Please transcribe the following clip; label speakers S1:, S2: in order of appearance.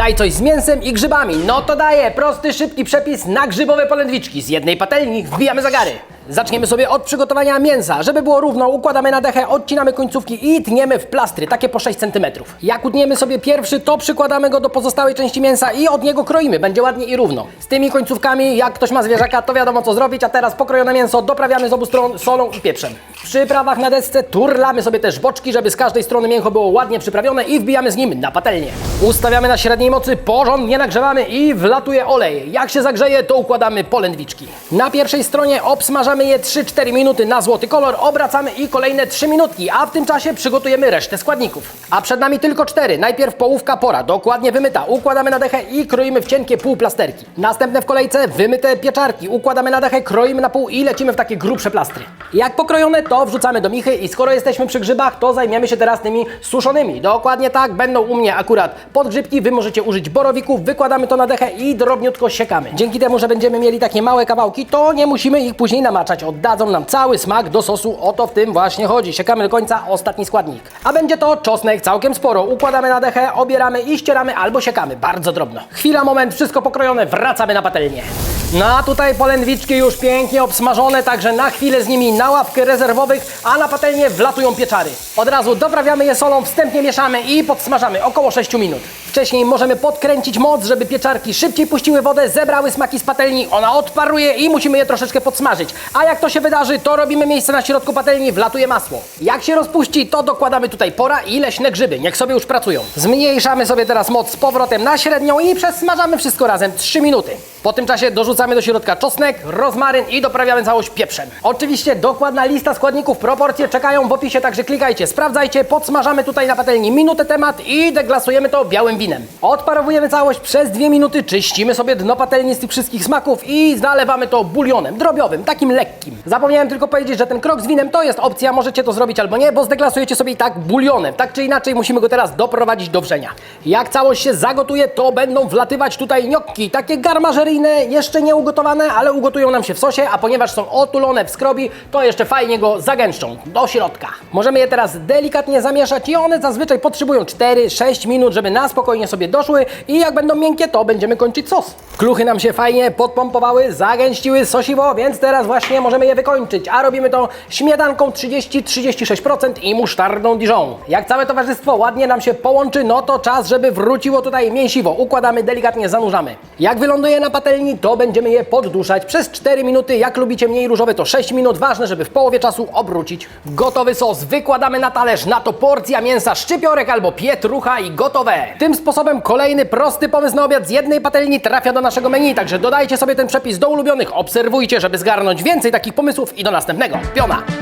S1: Daj coś z mięsem i grzybami. No to daję prosty, szybki przepis na grzybowe polędwiczki. Z jednej patelni wbijamy zagary. Zaczniemy sobie od przygotowania mięsa. Żeby było równo, układamy na dechę, odcinamy końcówki i tniemy w plastry, takie po 6 cm. Jak utniemy sobie pierwszy, to przykładamy go do pozostałej części mięsa i od niego kroimy. Będzie ładnie i równo. Z tymi końcówkami, jak ktoś ma zwierzaka, to wiadomo co zrobić, a teraz pokrojone mięso doprawiamy z obu stron solą i pieprzem. W przyprawach na desce turlamy sobie też boczki, żeby z każdej strony mięcho było ładnie przyprawione i wbijamy z nim na patelnię. Ustawiamy na średniej mocy, porządnie nagrzewamy i wlatuje olej. Jak się zagrzeje, to układamy polędwiczki. Na pierwszej stronie obsmażamy je 3-4 minuty na złoty kolor, obracamy i kolejne 3 minutki, a w tym czasie przygotujemy resztę składników. A przed nami tylko 4. Najpierw połówka pora, dokładnie wymyta. Układamy na dechę i kroimy w cienkie półplasterki. Następne w kolejce wymyte pieczarki. Układamy na dechę, kroimy na pół i lecimy w takie grubsze plastry. Jak pokrojone, to wrzucamy do michy i skoro jesteśmy przy grzybach, to zajmiemy się teraz tymi suszonymi. Dokładnie tak, będą u mnie akurat podgrzybki, wy możecie użyć borowików, wykładamy to na dechę i drobniutko siekamy. Dzięki temu, że będziemy mieli takie małe kawałki, to nie musimy ich później namaczać. Oddadzą nam cały smak do sosu, o to w tym właśnie chodzi. Siekamy do końca ostatni składnik. A będzie to czosnek całkiem sporo. Układamy na dechę, obieramy i ścieramy albo siekamy bardzo drobno. Chwila, moment, wszystko pokrojone, wracamy na patelnię. No a tutaj polędwiczki już pięknie obsmażone, także na chwilę z nimi na ławkę rezerwowych, a na patelnię wlatują pieczary. Od razu doprawiamy je solą, wstępnie mieszamy i podsmażamy około 6 minut. Wcześniej możemy podkręcić moc, żeby pieczarki szybciej puściły wodę, zebrały smaki z patelni, ona odparuje i musimy je troszeczkę podsmażyć. A jak to się wydarzy, to robimy miejsce na środku patelni, wlatuje masło. Jak się rozpuści, to dokładamy tutaj pora i leśne grzyby, niech sobie już pracują. Zmniejszamy sobie teraz moc z powrotem na średnią i przesmażamy wszystko razem 3 minuty. Po tym czasie dorzucamy do środka czosnek, rozmaryn i doprawiamy całość pieprzem. Oczywiście dokładna lista składników, proporcje czekają w opisie, także klikajcie, sprawdzajcie, podsmażamy tutaj na patelni minutę temat i deglasujemy to białym winem. Odparowujemy całość przez dwie minuty, czyścimy sobie dno patelni z tych wszystkich smaków i zalewamy to bulionem drobiowym, takim lekkim. Zapomniałem tylko powiedzieć, że ten krok z winem to jest opcja, możecie to zrobić albo nie, bo zdeglasujecie sobie i tak bulionem. Tak czy inaczej musimy go teraz doprowadzić do wrzenia. Jak całość się zagotuje, to będą wlatywać tutaj gnocchi, takie garmażeryjne, jeszcze nie ugotowane, ale ugotują nam się w sosie, a ponieważ są otulone w skrobi, to jeszcze fajnie go zagęszczą do środka. Możemy je teraz delikatnie zamieszać i one zazwyczaj potrzebują 4-6 minut, żeby na spokojnie sobie doszły i jak będą miękkie, to będziemy kończyć sos. Kluchy nam się fajnie podpompowały, zagęściły sosiwo, więc teraz właśnie możemy je wykończyć, a robimy to śmietanką 30-36% i musztardą Dijon. Jak całe towarzystwo ładnie nam się połączy, no to czas, żeby wróciło tutaj mięsiwo. Układamy, delikatnie zanurzamy. Jak wyląduje na patelni, to będziemy je podduszać przez 4 minuty. Jak lubicie mniej różowe, to 6 minut. Ważne, żeby w połowie czasu obrócić. Gotowy sos wykładamy na talerz. Na to porcja mięsa szczypiorek albo pietrucha i gotowe. Tym sposobem kolejny prosty pomysł na obiad z jednej patelni trafia do naszego menu, także dodajcie sobie ten przepis do ulubionych. Obserwujcie, żeby zgarnąć więcej takich pomysłów i do następnego. Piona!